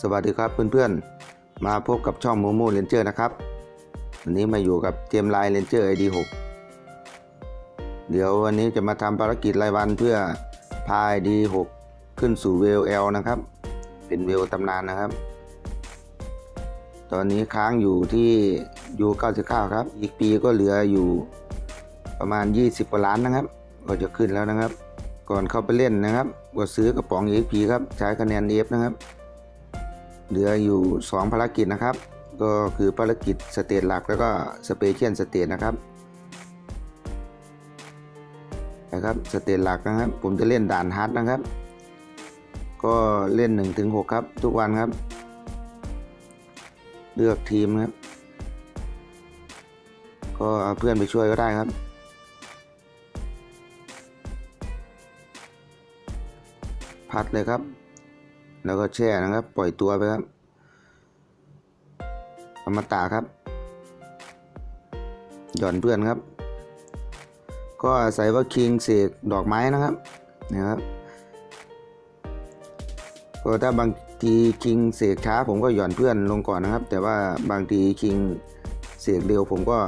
สวัสดีครับเพื่อนๆ มาพบกับช่องโมโมเรนเจอร์นะครับ วันนี้มาอยู่กับเจมไลน์เรนเจอร์ไอดีหกเดี๋ยววันนี้จะมาทำภารกิจรายวันเพื่อพาไอดีหกขึ้นสู่เวลเอลนะครับ เป็นเวลตำนานนะครับ ตอนนี้ค้างอยู่ที่ยู99ครับ อีกปีก็เหลืออยู่ประมาณ 20กว่าล้านนะครับ ก็จะขึ้นแล้วนะครับ ก่อนเข้าไปเล่นนะครับ ก็ซื้อกระป๋อง EXP ครับ ใช้คะแนน F นะครับ เหลืออยู่ 2 ภารกิจนะครับ ก็คือภารกิจสเตจหลักแล้วก็สเปเชียลสเตจนะครับนะครับสเตจหลักนะครับ ผมจะเล่นด่านฮาร์ดนะครับ ก็เล่น1-6ครับ ทุกวันครับ เลือกทีมครับ ก็เอาเพื่อนไปช่วยก็ได้ครับพัดเลยครับ แล้วก็แช่นะครับ ปล่อยตัวไปครับอมตะครับ หย่อนเพื่อนครับ ก็อาศัยว่าคิงเสกดอกไม้นะครับนะครับก็ถ้าบางทีคิงเสกช้าผมก็หย่อนเพื่อนลงก่อนนะครับ แต่ว่าบางทีคิงเสกเร็วผมก็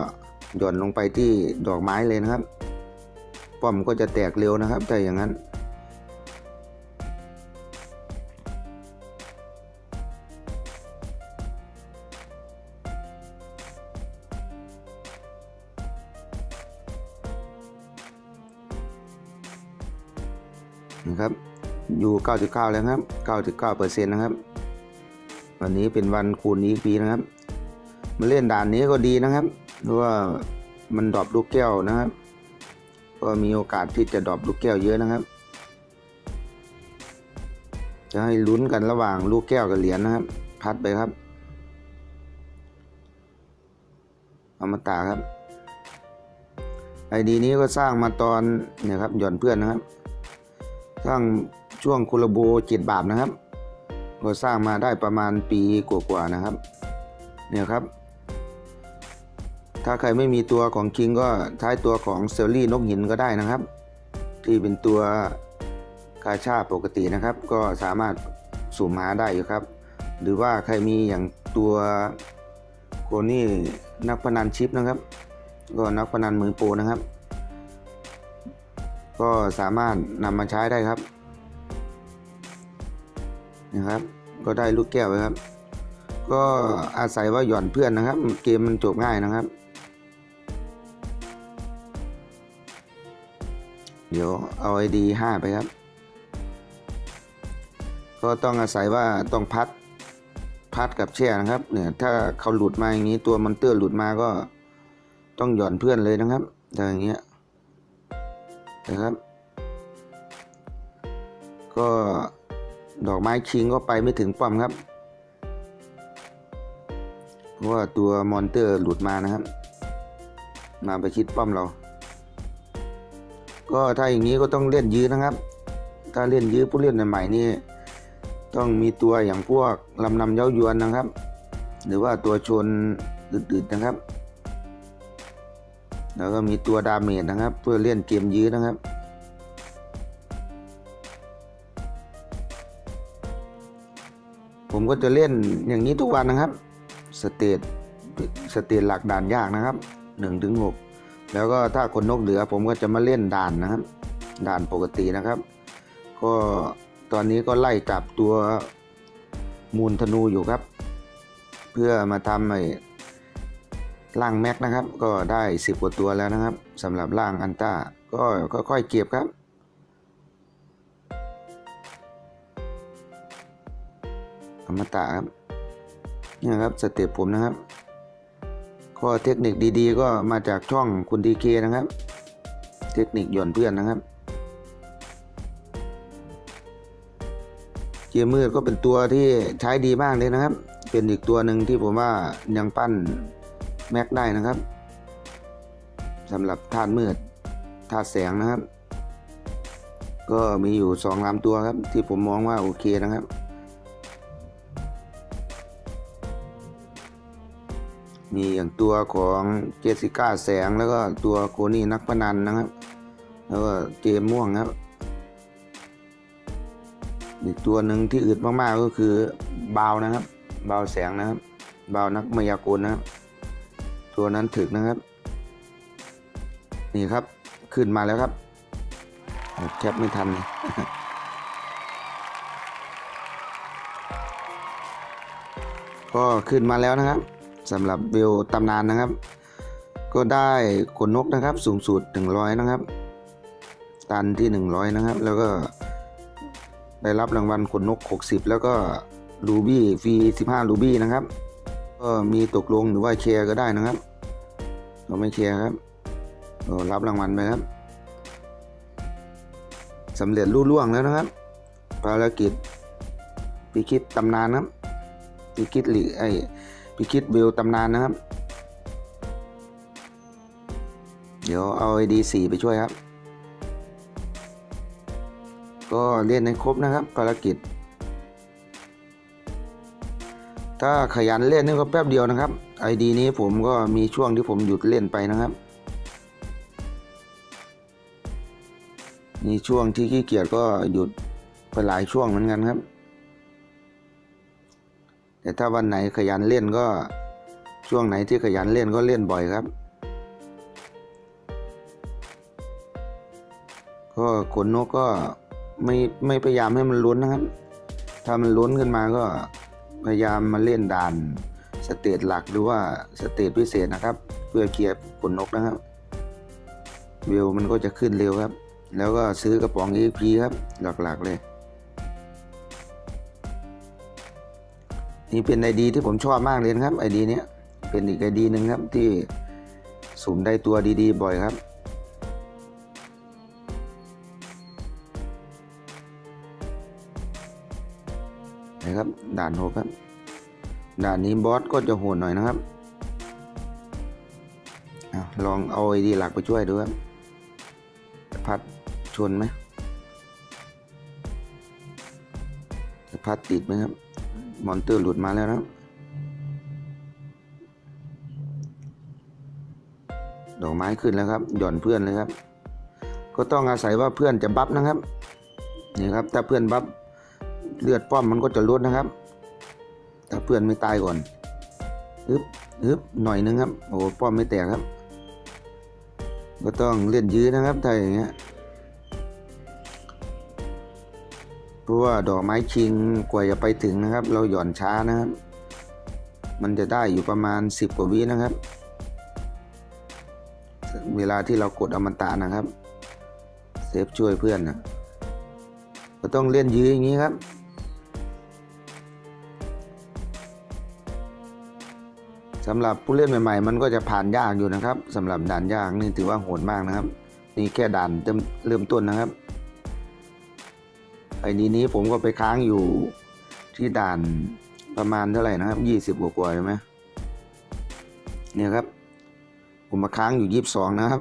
หย่อนลงไปที่ดอกไม้เลยนะครับ ป้อมก็จะแตกเร็วนะครับถ้าอย่างนั้น นะครับ อยู่ 99 แล้วครับ 99เปอร์เซ็นต์นะครับ วันนี้เป็นวันคูณอีกปีนะครับ มาเล่นด่านนี้ก็ดีนะครับ เพราะว่ามันดรอปลูกแก้วนะครับ ก็มีโอกาสที่จะดรอปลูกแก้วเยอะนะครับ จะให้ลุ้นกันระหว่างลูกแก้วกับเหรียญนะครับ พัดไปครับอมตะครับไอดีนี้ก็สร้างมาตอนเนี่ยครับหย่อนเพื่อนนะครับ สร้างช่วงโคลาโบเจ็ดบาทนะครับ ก็สร้างมาได้ประมาณปีกว่าๆนะครับ เนี่ยครับ ถ้าใครไม่มีตัวของคิงก็ใช้ตัวของเซลลี่นกหินก็ได้นะครับ ที่เป็นตัวกาชาปกตินะครับ ก็สามารถสุ่มหาได้อยู่ครับ หรือว่าใครมีอย่างตัวโคนี่นักพนันชิปนะครับ ก็นักพนันมือโปรนะครับ ก็สามารถนำมาใช้ได้ครับนะครับ ก็ได้ลูกแก้วไว้ครับ ก็อาศัยว่าหย่อนเพื่อนนะครับ เกมมันจบง่ายนะครับ เดี๋ยวเอาไอดีห้าไปครับ ก็ต้องอาศัยว่าต้องพัดพัดกับแช่นะครับ เนี่ยถ้าเขาหลุดมาอย่างนี้ตัวมอนเตอร์หลุดมาก็ต้องหย่อนเพื่อนเลยนะครับแต่อย่างเงี้ย นะครับ ก็ดอกไม้คิงก็ไปไม่ถึงป้อมครับ เพราะว่าตัวมอนเตอร์หลุดมานะครับ มาไปชิดป้อมเรา ก็ถ้าอย่างนี้ก็ต้องเล่นยื้อนะครับ ถ้าเล่นยื้อผู้เล่นใหม่นี่ต้องมีตัวอย่างพวกลำนำเย้ายวนนะครับ หรือว่าตัวชนอึดๆนะครับ แล้วก็มีตัวดาเมจนะครับ เพื่อเล่นเกมยื้อนะครับ ผมก็จะเล่นอย่างนี้ทุกวันนะครับ สเตตสเตตหลักด่านยากนะครับ1ถึง6แล้วก็ถ้าคนนกเหลือผมก็จะมาเล่นด่านนะครับ ด่านปกตินะครับ ก็ตอนนี้ก็ไล่จับตัวมูลธนูอยู่ครับ เพื่อมาทำไอ้ ล่างแม็กนะครับ ก็ได้ 10กว่าตัวแล้วนะครับสำหรับล่างอันต้าก็ค่อยๆเก็บครับ อมตะครับนี่ครับสเต็ปผมนะครับข้อเทคนิคดีๆ ก็มาจากช่องคุณดีเคนะครับ เทคนิคหย่อนเพื่อนนะครับเกียมืดก็เป็นตัวที่ใช้ดีมากเลยนะครับ เป็นอีกตัวหนึ่งที่ผมว่ายังปั้น แม็กได้นะครับสำหรับธาตุมืดธาตุแสงนะครับ ก็มีอยู่สองลำตัวครับ ที่ผมมองว่าโอเคนะครับ มีอย่างตัวของเจสสิก้าแสงแล้วก็ตัวโคนี่นักพนันนะครับ แล้วก็เจมม่วงครับอีกตัวหนึ่งที่อึดมากๆก็คือบาวนะครับ บาวแสงนะครับ บาวนักมายากลนะครับ ตัวนั้นถึกนะครับ นี่ครับขึ้นมาแล้วครับแคปไม่ทัน ก็ขึ้นมาแล้วนะครับสำหรับวิวตำนานนะครับ ก็ได้ขนนกนะครับสูงสุด100 นะครับ ตันที่ 100 นะครับ แล้วก็ได้รับรางวัลขนนก 60 แล้วก็รูบี้ฟรี 15 รูบี้นะครับ ก็มีตกลงหรือว่าแชร์ก็ได้นะครับ เราไม่แชร์ครับรับรางวัลไปครับสำเร็จรุ่ล่วงแล้วนะครับ ภารกิจพิคิดตำนานครับพิคิดหลีไอพิคิดวิวตำนานนะครับ เดี๋ยวเอา ID 4ไปช่วยครับ ก็เล่นให้ครบนะครับ ภารกิจ ถ้าขยันเล่นนี่ก็แป๊บเดียวนะครับ ID นี้ผมก็มีช่วงที่ผมหยุดเล่นไปนะครับ มีช่วงที่ขี้เกียจก็หยุดไปหลายช่วงเหมือนกันครับ แต่ถ้าวันไหนขยันเล่นก็ช่วงไหนที่ขยันเล่นก็เล่นบ่อยครับ ก็ขนนกก็ไม่ไม่พยายามให้มันล้นนะครับ ถ้ามันล้นขึ้นมาก็พยายามมาเล่นด่าน สเตจหลักหรือว่าสเตจพิเศษนะครับ เพื่อเคลียร์ขนนกนะครับวิวมันก็จะขึ้นเร็วครับ แล้วก็ซื้อกระป๋อง EP ครับ หลักๆเลย นี่เป็นไอดีที่ผมชอบมากเลยครับไอดีเนี้ยเป็นอีกไอดีหนึ่งครับที่สุ่มได้ตัวดีๆ บ่อยครับนะครับด่านหกครับ ด่านนี้บอสก็จะโหดหน่อยนะครับอลองเอาไอดีหลักไปช่วยดูครับพัดชนไหมจะพัดติดไหมครับ มอนเตอร์หลุดมาแล้วครับ ดอกไม้ขึ้นแล้วครับ หย่อนเพื่อนเลยครับ ก็ต้องอาศัยว่าเพื่อนจะบัฟนะครับ นี่ครับ ถ้าเพื่อนบัฟเลือดป้อมมันก็จะลดนะครับ ถ้าเพื่อนไม่ตายก่อนอึบอึบหน่อยนึงครับ โอ้ป้อมไม่แตกครับ ก็ต้องเล่นยื้อนะครับถ้าอย่างเงี้ยเพราะว่าดอกไม้ชิงกว่าจะไปถึงนะครับ เราหย่อนช้านะครับ มันจะได้อยู่ประมาณ 10 กว่าวินะครับ เวลาที่เรากดอมตะนะครับ เซฟช่วยเพื่อนนะก็ต้องเล่นยื้ออย่างนี้ครับ สำหรับผู้เล่นใหม่ ๆ มันก็จะผ่านยากอยู่นะครับสำหรับด่านยากนี่ถือว่าโหดมากนะครับ นี่แค่ด่านเริ่มต้นนะครับไอ้นี้นี้ผมก็ไปค้างอยู่ที่ด่านประมาณเท่าไหร่นะครับยี่สิบกว่าๆใช่ไหมเนี่ยครับ ผมมาค้างอยู่ยี่สิบสองนะครับ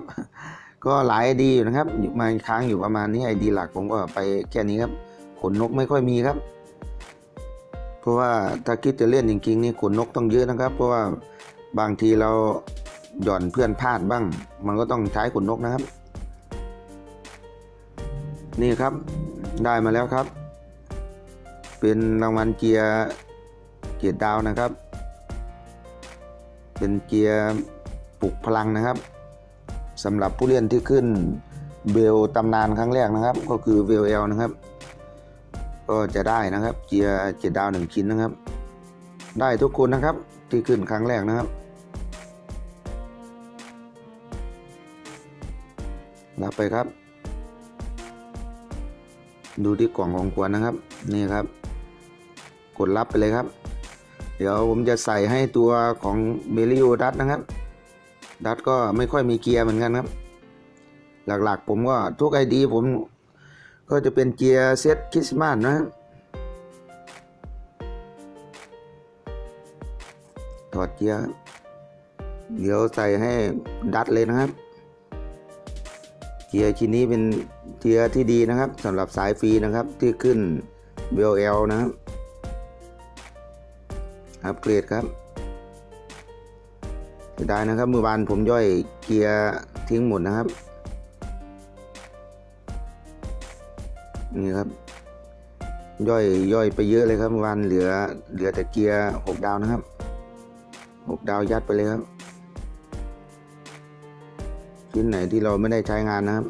ก็หลายไอดีอยู่นะครับมาค้างอยู่ประมาณนี้ไอดีหลักผมก็ไปแค่นี้ครับ ขนนกไม่ค่อยมีครับ เพราะว่าถ้าคิดจะเล่นจริงๆนี่ขนนกต้องเยอะนะครับ เพราะว่า บางทีเราหย่อนเพื่อนพลาดบ้าง มันก็ต้องใช้ขนนกนะครับ นี่ครับได้มาแล้วครับ เป็นรางวัลเกียร์เกียร์ดาวนะครับ เป็นเกียร์ปลุกพลังนะครับสำหรับผู้เล่นที่ขึ้นเบลตำนานครั้งแรกนะครับ ก็คือเวลเอลนะครับ ก็จะได้นะครับ เกียร์เกียร์ดาวหนึ่งชิ้นนะครับ ได้ทุกคนนะครับ ที่ขึ้นครั้งแรกนะครับ รับไปครับ ดูที่กล่องของขวัญนะครับ นี่ครับ กดรับไปเลยครับ เดี๋ยวผมจะใส่ให้ตัวของเบลิโอดัตนะครับ ดัตก็ไม่ค่อยมีเกียร์เหมือนกันครับ หลักๆผมก็ทุกไอดีผมก็จะเป็นเกียร์เซตคริสต์มาสนะครับ อดเกียร์เดี๋ยวใส่ให้ดัตเลยนะครับ เกียร์ชิ้นนี้เป็นเกียร์ที่ดีนะครับสำหรับสายฟรีนะครับที่ขึ้น BL นะครับอัปเกรดครับเสียดายนะครับเมื่อวานผมย่อยเกียร์ทิ้งหมดนะครับนี่ครับ ย่อยย่อยไปเยอะเลยครับเมื่อวันเหลือเหลือแต่เกียร์หกดาวนะครับ หกดาวยัดไปเลยครับ ชิ้นไหนที่เราไม่ได้ใช้งานนะครับ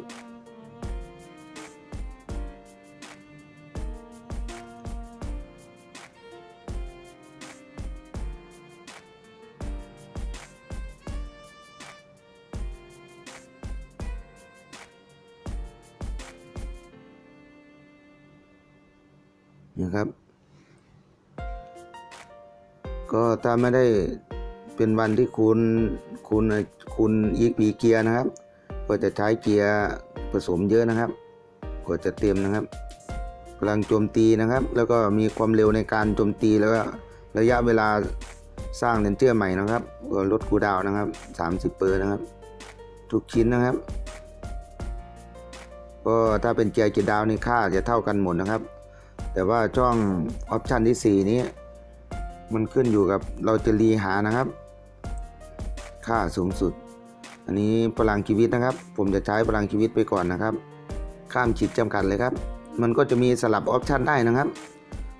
นะครับก็ถ้าไม่ได้ เป็นวันที่คุณคุณคุณอีกปีเกียร์นะครับ ก็จะใช้เกียร์ผสมเยอะนะครับกว่าจะเต็มนะครับพลังโจมตีนะครับ แล้วก็มีความเร็วในการโจมตีแล้วก็ระยะเวลาสร้างเลนเจอร์ใหม่นะครับก็ลดคูดาวนะครับ 30เปอร์นะครับ ทุกชิ้นนะครับ ก็ถ้าเป็นเกียร์กีดาวนี่ค่าจะเท่ากันหมดนะครับ แต่ว่าช่องออปชันที่ 4 นี้ มันขึ้นอยู่กับเราจะรีหานะครับ ค่าสูงสุด อันนี้พลังชีวิตนะครับ ผมจะใช้พลังชีวิตไปก่อนนะครับ ข้ามขีดจำกัดเลยครับ มันก็จะมีสลับออปชันได้นะครับ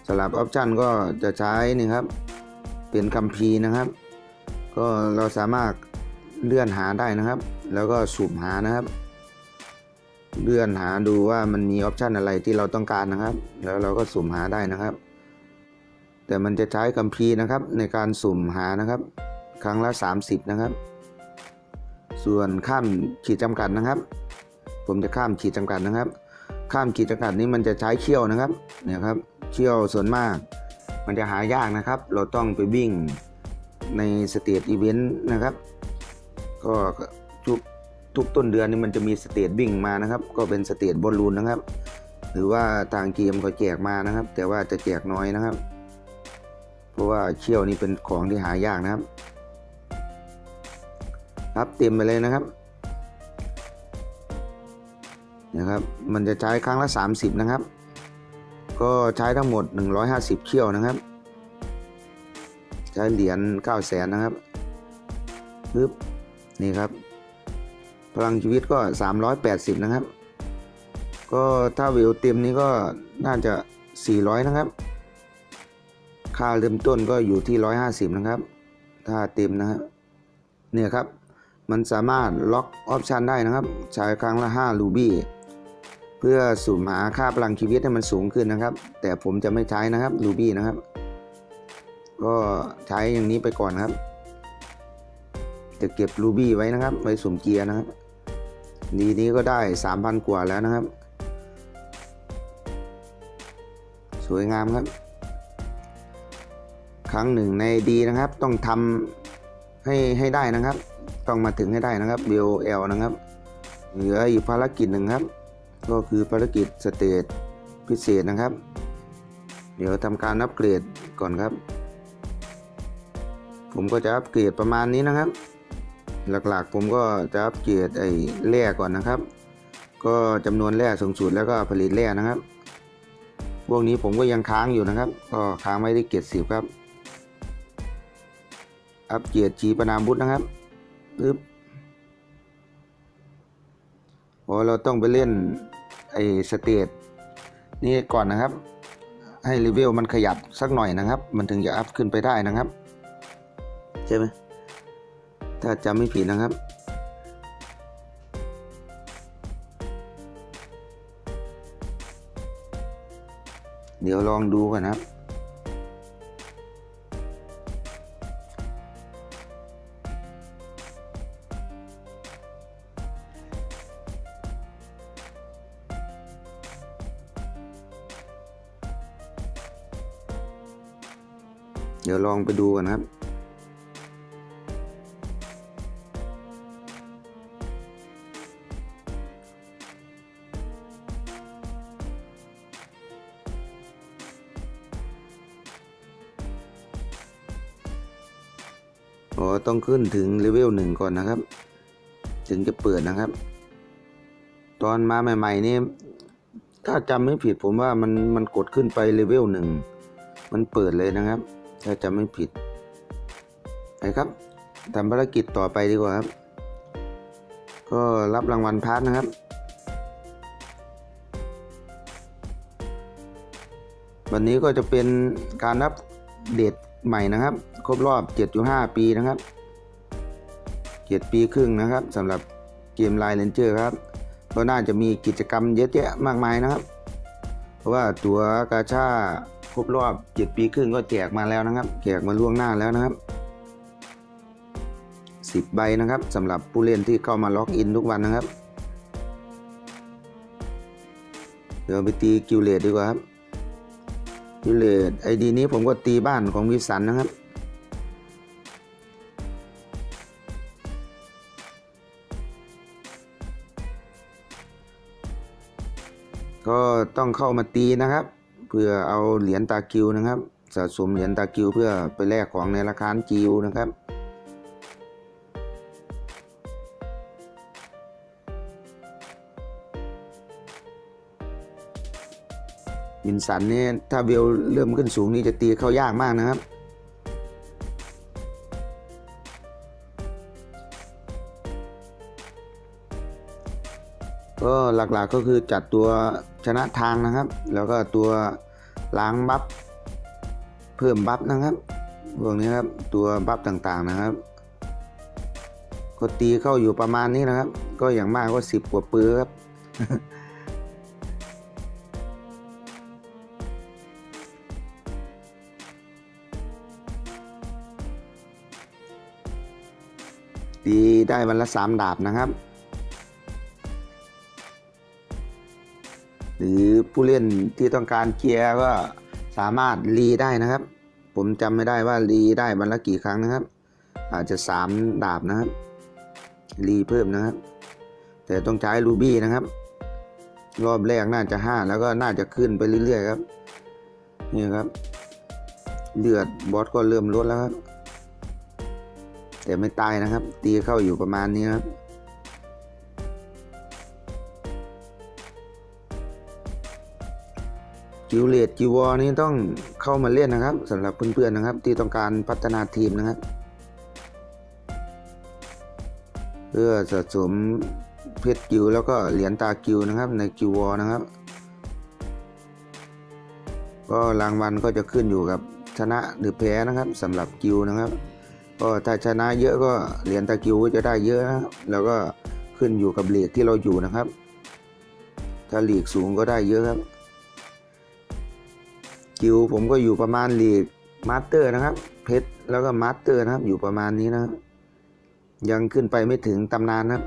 สลับออปชันก็จะใช้นี่ครับ เป็นคัมภีร์นะครับ ก็เราสามารถเลื่อนหาได้นะครับ แล้วก็สุ่มหานะครับ เลื่อนหาดูว่ามันมีออปชันอะไรที่เราต้องการนะครับ แล้วเราก็สุ่มหาได้นะครับ แต่มันจะใช้คัมภีร์นะครับในการสุ่มหานะครับ ครั้งละ 30 นะครับ ส่วนข้ามขีดจำกัดนะครับ ผมจะข้ามขีดจำกัดนะครับ ข้ามขีดจำกัดนี้มันจะใช้เขี้ยวนะครับเนี่ยครับเขี้ยวส่วนมาก มันจะหายากนะครับ เราต้องไปวิ่งในสเตจอีเวนต์นะครับ ก็ทุกทุกต้นเดือนนี่มันจะมีสเตจวิ่งมานะครับ ก็เป็นสเตจบอลลูนนะครับ หรือว่าทางเกมก็แจกมานะครับ แต่ว่าจะแจกน้อยนะครับ เพราะว่าเขี้ยวนี่เป็นของที่หายากนะครับ ครับเต็มไปเลยนะครับนะครับ มันจะใช้ครั้งละ 30 นะครับ ก็ใช้ทั้งหมด 150เขี้ยวนะครับ ใช้เหรียญ9แสนนะครับปึ๊บนี่ครับ พลังชีวิตก็ 380 นะครับ ก็ถ้าวิวเต็มนี้ก็น่าจะ 400 นะครับ ค่าเริ่มต้นก็อยู่ที่ 150 นะครับ ถ้าเต็มนะครับเนี่ยครับ มันสามารถล็อกออปชันได้นะครับ ใช้ครั้งละ 5 รูบี้เพื่อสุ่มหาค่าพลังชีวิตให้มันสูงขึ้นนะครับ แต่ผมจะไม่ใช้นะครับรูบี้นะครับ ก็ใช้อย่างนี้ไปก่อนนะครับ จะเก็บรูบี้ไว้นะครับ ไว้สุ่มเกียร์นะครับดีนี้ก็ได้ 3,000 กว่าแล้วนะครับ สวยงามครับ ครั้งหนึ่งในดีนะครับ ต้องทำให้ให้ได้นะครับ ต้องมาถึงให้ได้นะครับ BOL นะครับ เหลืออีกภารกิจหนึ่งครับ ก็คือภารกิจสเตจพิเศษนะครับ เดี๋ยวทำการอัปเกรดก่อนครับ ผมก็จะอัปเกรดประมาณนี้นะครับ หลักๆผมก็จะอัปเกรดไอ้แร่ก่อนนะครับ ก็จำนวนแร่สูงสุดแล้วก็ผลิตแร่นะครับพวกนี้ผมก็ยังค้างอยู่นะครับ ก็ค้างไว้ที่เกียรติสิบครับ อัปเกรดจีปนาบุตรนะครับ ปึ๊บโอ้เราต้องไปเล่นไอ้สเตจนี่ก่อนนะครับ ให้เลเวลมันขยับสักหน่อยนะครับ มันถึงจะอัพขึ้นไปได้นะครับ ใช่ไหมถ้าจำไม่ผิดนะครับเดี๋ยวลองดูกันนะครับ ดี๋ยวลองไปดูกันนะครับ อ๋อ ต้องขึ้นถึงเลเวลหนึ่งก่อนนะครับ ถึงจะเปิดนะครับ ตอนมาใหม่ๆนี่ถ้าจำไม่ผิดผมว่ามันมันกดขึ้นไปเลเวลหนึ่ง มันเปิดเลยนะครับ ถ้าจำไม่ผิดไปครับทำภารกิจต่อไปดีกว่าครับ ก็รับรางวัลพาร์ทนะครับ วันนี้ก็จะเป็นการนับเดตใหม่นะครับ ครบรอบ 7.5 ปีนะครับ7ปีครึ่งนะครับสำหรับเกมไลน์เลนเจอร์ครับก็น่าจะมีกิจกรรมเยอะแยะมากมายนะครับ เพราะว่าตัวกาชา ครบรอบ7ปีครึ่งก็แจกมาแล้วนะครับ แจกมาล่วงหน้าแล้วนะครับ10ใบนะครับสำหรับผู้เล่นที่เข้ามาล็อกอินทุกวันนะครับ เดี๋ยวไปตีกิวเลตดีกว่าครับกิวเลตไอดีนี้ผมก็ตีบ้านของวิสันนะครับก็ต้องเข้ามาตีนะครับ เพื่อเอาเหรียญตากิวนะครับสะสมเหรียญตากิวเพื่อไปแลกของในราคาจิวนะครับวินสันเนี่ยถ้าเวลเริ่มขึ้นสูงนี่จะตีเข้ายากมากนะครับ ก็หลักๆก็คือจัดตัวชนะทางนะครับ แล้วก็ตัวล้างบัฟเพิ่มบัฟนะครับพวกนี้ครับตัวบัฟต่างๆนะครับ ก็ตีเข้าอยู่ประมาณนี้นะครับ ก็อย่างมากก็สิบกว่าปือครับตีได้วันละสามดาบนะครับ รือผู้เล่นที่ต้องการเกียร์ก็สามารถรีได้นะครับ ผมจำไม่ได้ว่ารีได้วันละกี่ครั้งนะครับ อาจจะสามดาบนะครับรีเพิ่มนะครับ แต่ต้องใช้รูบี้นะครับ รอบแรกน่าจะห้าแล้วก็น่าจะขึ้นไปเรื่อยๆครับนี่ครับเลือดบอสก็เริ่มลดแล้วครับ แต่ไม่ตายนะครับ ตีเข้าอยู่ประมาณนี้ครับ กิวเลตกิววอร์นี่ต้องเข้ามาเล่นนะครับสำหรับเพื่อนๆนะครับ ที่ต้องการพัฒนาทีมนะครับ เพื่อสะสมเพชรกิวแล้วก็เหรียญตากิวนะครับในกิววอร์นะครับ ก็รางวัลก็จะขึ้นอยู่กับชนะหรือแพ้นะครับสำหรับกิวนะครับ ก็ถ้าชนะเยอะก็เหรียญตากิวก็จะได้เยอะนะแล้วก็ขึ้นอยู่กับเหลีกที่เราอยู่นะครับ ถ้าหลีกสูงก็ได้เยอะครับ กิวผมก็อยู่ประมาณลีกมาสเตอร์นะครับ เพชรแล้วก็มาสเตอร์นะครับ อยู่ประมาณนี้นะยังขึ้นไปไม่ถึงตำนานนะครับ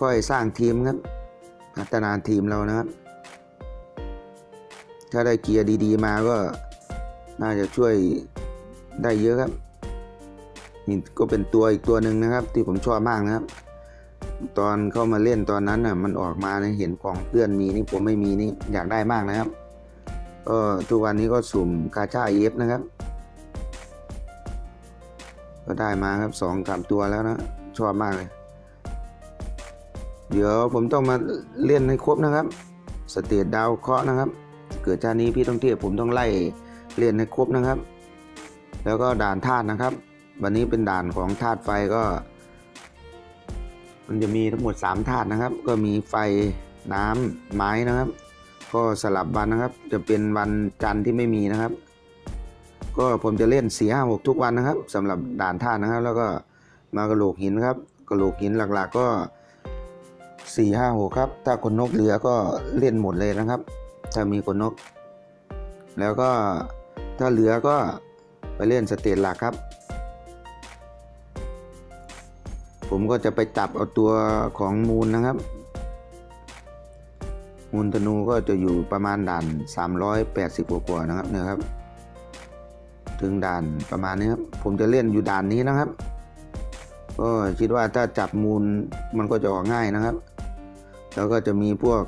ค่อยๆสร้างทีมครับพัฒนาทีมเรานะครับ ถ้าได้เกียร์ดี ๆ มาก็น่าจะช่วยได้เยอะครับนี่ก็เป็นตัวอีกตัวหนึ่งนะครับ ที่ผมชอบมากนะครับ ตอนเข้ามาเล่นตอนนั้นน่ะมันออกมาเห็นกล่องเพื่อนมีนี่ผมไม่มีนี่อยากได้มากนะครับก็ทุกวันนี้ก็สุ่มกาชาเอฟนะครับ ก็ได้มาครับสองสามตัวแล้วนะชอบมากเลย เดี๋ยวผมต้องมาเล่นให้ครบนะครับ สเตจดาวเคาะนะครับ เกิดชาตินี้พี่ต้องเทียบผมต้องไล่เล่นให้ครบนะครับ แล้วก็ด่านธาตุนะครับ วันนี้เป็นด่านของธาตุไฟก็ มันจะมีทั้งหมด 3 ธาตุนะครับ ก็มีไฟน้ำไม้นะครับ ก็สลับวันนะครับ จะเป็นวันจันทร์ที่ไม่มีนะครับ ก็ผมจะเล่น4 5 6ทุกวันนะครับสำหรับด่านธาตุนะครับ แล้วก็มากระโหลกหินครับกระโหลกหินหลักๆก็4 5 6ครับ ถ้าคนนกเหลือก็เล่นหมดเลยนะครับ ถ้ามีคนนก แล้วก็ถ้าเหลือก็ไปเล่นสเตจหลักครับ ผมก็จะไปจับเอาตัวของมูลนะครับ มูลธนูก็จะอยู่ประมาณด่าน 380กว่าๆนะครับเนี่ยครับ ถึงด่านประมาณนี้ครับผมจะเล่นอยู่ด่านนี้นะครับ ก็คิดว่าถ้าจับมูลมันก็จะออกง่ายนะครับ แล้วก็จะมีพวก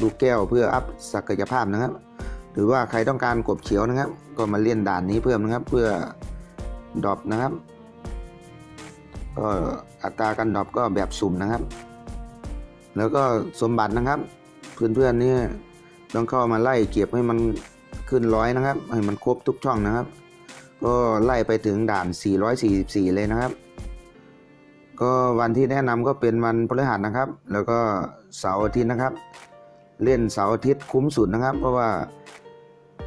ลูกแก้วเพื่ออัพศักยภาพนะครับ หรือว่าใครต้องการกบเขียวนะครับ ก็มาเล่นด่านนี้เพิ่มนะครับ เพื่อดรอปนะครับก็ อัตราการดรอปก็แบบสุ่มนะครับ แล้วก็สมบัตินะครับ เพื่อนๆนี่ต้องเข้ามาไล่เก็บให้มันขึ้นร้อยนะครับ ให้มันครบทุกช่องนะครับ ก็ไล่ไปถึงด่าน 444 เลยนะครับ ก็วันที่แนะนำก็เป็นวันพฤหัสนะครับ แล้วก็เสาร์อาทิตย์นะครับ เล่นเสาร์อาทิตย์คุ้มสุดนะครับ เพราะว่า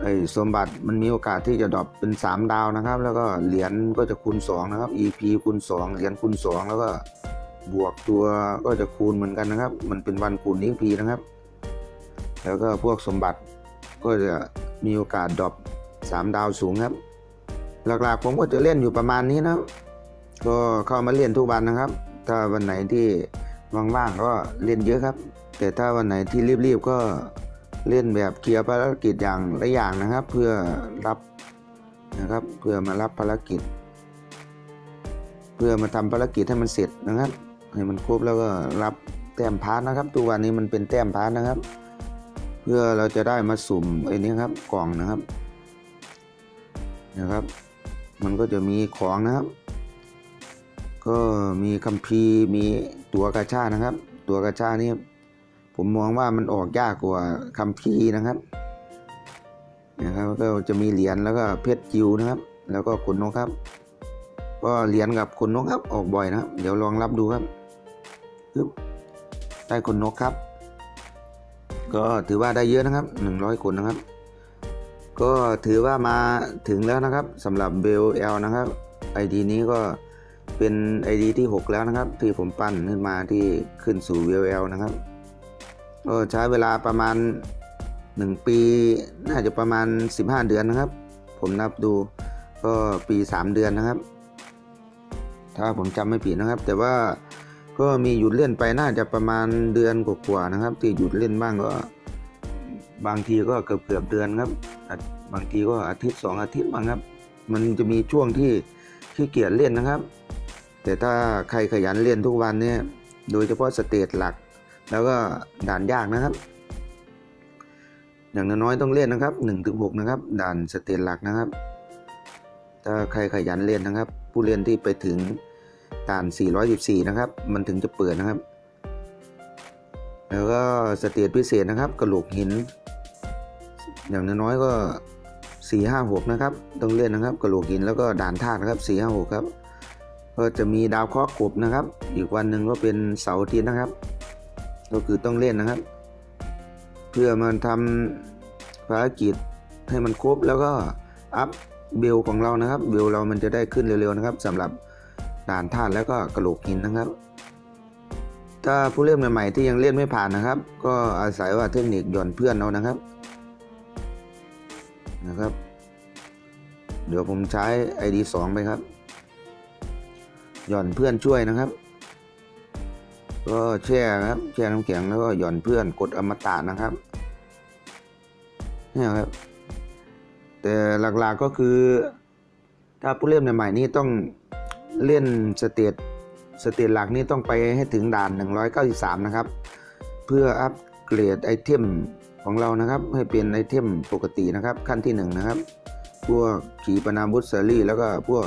ไอ้สมบัติมันมีโอกาสที่จะดรอปเป็น 3 ดาวนะครับ แล้วก็เหรียญก็จะคูณ 2 นะครับ EP คูณ 2 เหรียญคูณ 2 แล้วก็บวกตัวก็จะคูณเหมือนกันนะครับ มันเป็นวันคูณ EP นะครับ แล้วก็พวกสมบัติก็จะมีโอกาสดรอป3 ดาวสูงครับ หลักๆผมก็จะเล่นอยู่ประมาณนี้นะครับก็เข้ามาเล่นทุกวันนะครับ ถ้าวันไหนที่ว่างๆก็เล่นเยอะครับ แต่ถ้าวันไหนที่รีบๆก็ เล่นแบบเคลียร์ภารกิจอย่างละอย่างนะครับ เพื่อรับนะครับ เพื่อมารับภารกิจ เพื่อมาทำภารกิจให้มันเสร็จนะครับ ให้มันครบแล้วก็รับแต้มพาร์ทนะครับทุกวันนี้มันเป็นแต้มพาร์ทนะครับ เพื่อเราจะได้มาสุ่มไอ้นี้ครับกล่องนะครับนะครับ มันก็จะมีของนะครับ ก็มีคัมภีร์มีตัวกระชานะครับ ตัวกระชานี่ ผมมองว่ามันออกยากกว่าคัมภีร์นะครับนะครับก็จะมีเหรียญแล้วก็เพชรจิวนะครับ แล้วก็ขนนกครับ ก็เหรียญกับขนนกครับ ออกบ่อยนะครับ เดี๋ยวลองรับดูครับปึ๊บได้ขนนกครับ ก็ถือว่าได้เยอะนะครับ 100คนนะครับ ก็ถือว่ามาถึงแล้วนะครับสำหรับเบลเอลนะครับ ID นี้ก็เป็น ID ที่ 6 แล้วนะครับ ที่ผมปั้นขึ้นมาที่ขึ้นสู่ VL นะครับ ก็ใช้เวลาประมาณ 1 ปี น่าจะประมาณ 15 เดือนนะครับ ผมนับดูก็ปี 3 เดือนนะครับ ถ้าผมจำไม่ผิดนะครับ แต่ว่าก็มีหยุดเล่นไปน่าจะประมาณเดือนกว่าๆนะครับ ที่หยุดเล่นบ้างก็บางทีก็เกือบเกือบๆเดือนครับ บางทีก็อาทิตย์สองอาทิตย์บ้างครับ มันจะมีช่วงที่ขี้เกียจเล่นนะครับ แต่ถ้าใครขยันเล่นทุกวันเนี่ย โดยเฉพาะสเตจหลัก แล้วก็ด่านยากนะครับ อย่างน้อยๆต้องเล่นนะครับ1-6นะครับ ด่านสเตจหลักนะครับ ถ้าใครขยันเล่นนะครับ ผู้เล่นที่ไปถึงด่าน 414 นะครับ มันถึงจะเปิดนะครับ แล้วก็สเตจพิเศษนะครับกระโหลกหิน อย่างน้อยๆก็4 5 6นะครับ ต้องเล่นนะครับกระโหลกหินแล้วก็ด่านธาตุนะครับ4 5 6ครับ ก็จะมีดาวเคราะห์กบนะครับ อีกวันหนึ่งก็เป็นเสาร์อาทิตย์นะครับ ก็คือต้องเล่นนะครับ เพื่อมันทำภารกิจให้มันครบแล้วก็อัพเบลของเรานะครับ เบลเรามันจะได้ขึ้นเร็วๆนะครับสำหรับด่านธาตุแล้วก็กระโหลกหินนะครับ ถ้าผู้เล่นใหม่ๆที่ยังเล่นไม่ผ่านนะครับ ก็อาศัยว่าเทคนิคหย่อนเพื่อนเอานะครับนะครับ เดี๋ยวผมใช้ ID 2 ไปครับ หย่อนเพื่อนช่วยนะครับ ก็แช่ครับแช่น้ำแข็งแล้วก็หย่อนเพื่อนกดอมตะนะครับนี่ครับ แต่หลักๆก็คือ ถ้าผู้เล่นใหม่ๆนี่ต้องเล่นสเตจสเตจหลักนี่ต้องไปให้ถึงด่าน 193 นะครับ เพื่ออัปเกรดไอเทมของเรานะครับ ให้เป็นไอเทมปกตินะครับ ขั้นที่ 1 นะครับ พวกขีปนาวุธเซอรี่แล้วก็พวก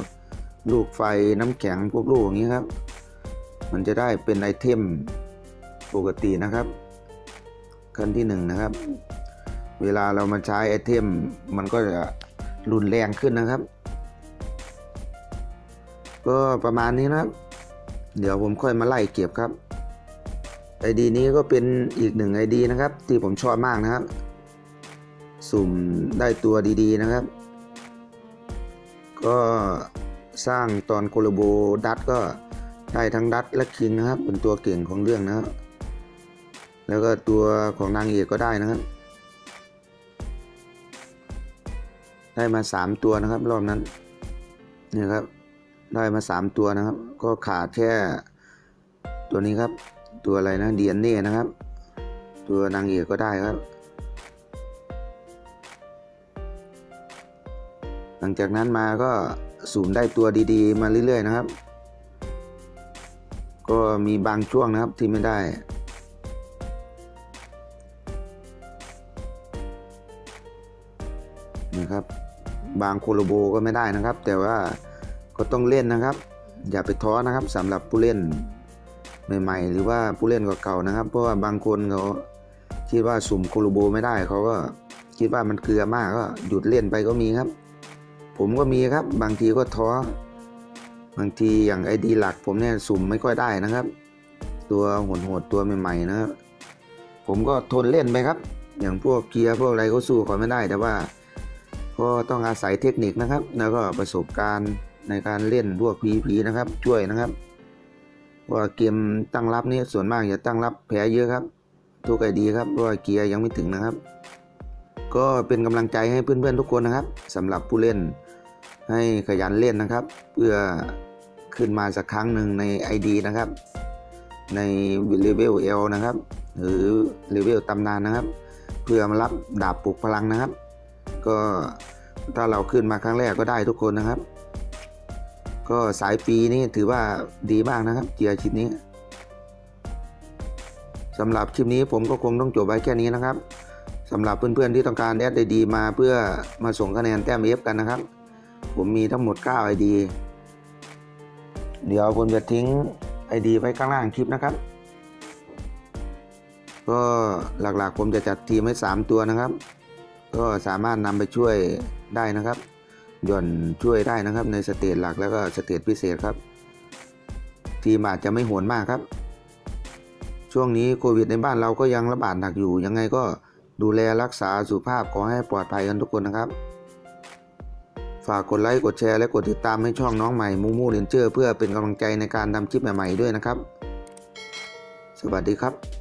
ลูกไฟน้ำแข็งพวกลูกอย่างนี้ครับ มันจะได้เป็นไอเทมปกตินะครับ ขั้นที่1นะครับ เวลาเรามาใช้ไอเทมมันก็จะรุนแรงขึ้นนะครับ ก็ประมาณนี้นะครับ เดี๋ยวผมค่อยมาไล่เก็บครับ ID นี้ก็เป็นอีกหนึ่ง ID นะครับ ที่ผมชอบมากนะครับ สุ่มได้ตัวดีๆนะครับ ก็สร้างตอนโคโลโบดัตก็ ได้ทั้งดัตและคิงนะครับ เป็นตัวเก่งของเรื่องนะครับ แล้วก็ตัวของนางเอกก็ได้นะครับ ได้มา 3 ตัวนะครับ รอบนั้นเนี่ยครับ ได้มา 3 ตัวนะครับ ก็ขาดแค่ตัวนี้ครับ ตัวอะไรนะเดียนเน่นะครับ ตัวนางเอกก็ได้ครับ หลังจากนั้นมาก็สูมได้ตัวดีๆ มาเรื่อยๆนะครับ ก็มีบางช่วงนะครับที่ไม่ได้ นะครับ บางโคโลโบก็ไม่ได้นะครับ แต่ว่าก็ต้องเล่นนะครับ อย่าไปท้อนะครับสำหรับผู้เล่นใหม่ๆ หรือว่าผู้เล่นเก่าๆนะครับ เพราะว่าบางคนเขาคิดว่าสุ่มโคโลโบไม่ได้เขาก็คิดว่ามันเกลือมากก็หยุดเล่นไปก็มีครับ ผมก็มีครับบางทีก็ท้อ บางทีอย่างไอดีหลักผมเนี่ยสุ่มไม่ค่อยได้นะครับ ตัวโหดๆตัวใหม่ๆนะครับผมก็ทนเล่นไปครับ อย่างพวกเกียร์พวกอะไรก็สู้ก่อไม่ได้แต่ว่าก็ต้องอาศัยเทคนิคนะครับ แล้วก็ประสบการณ์ในการเล่นพวก PVP นะครับ ช่วยนะครับ ว่าเกมตั้งรับนี่ส่วนมากจะตั้งรับแพ้เยอะครับ ทุกไอดีครับเพราะว่าเกียร์ยังไม่ถึงนะครับ ก็เป็นกำลังใจให้เพื่อนๆทุกคนนะครับสำหรับผู้เล่น ให้ขยันเล่นนะครับ เพื่อขึ้นมาสักครั้งหนึ่งใน ID นะครับ ในเลเวล L นะครับ หรือเลเวลตำนานนะครับ เพื่อมารับดาบปลุกพลังนะครับ ก็ถ้าเราขึ้นมาครั้งแรกก็ได้ทุกคนนะครับ ก็สายปีนี่ถือว่าดีมากนะครับเจียร์ชิปนี้สำหรับคลิปนี้ผมก็คงต้องจบไว้แค่นี้นะครับสำหรับเพื่อนๆที่ต้องการแอดไอดีมาเพื่อมาส่งคะแนนแต้มเอฟกันนะครับ ผมมีทั้งหมด 9 ID เดี๋ยวผมจะทิ้ง ID ไว้ข้างล่างคลิปนะครับ ก็หลักๆผมจะจัดทีมไว้3 ตัวนะครับ ก็สามารถนำไปช่วยได้นะครับหย่อนช่วยได้นะครับในสเตจหลักแล้วก็สเตจพิเศษครับ ทีมอาจจะไม่โหดมากครับ ช่วงนี้โควิดในบ้านเราก็ยังระบาดหนักอยู่ ยังไงก็ดูแลรักษาสุขภาพขอให้ปลอดภัยกันทุกคนนะครับ ฝากกดไลค์กดแชร์และกดติดตามให้ช่องน้องใหม่มูมูเรนเจอร์เพื่อเป็นกำลังใจในการทำคลิปใหม่ๆด้วยนะครับ สวัสดีครับ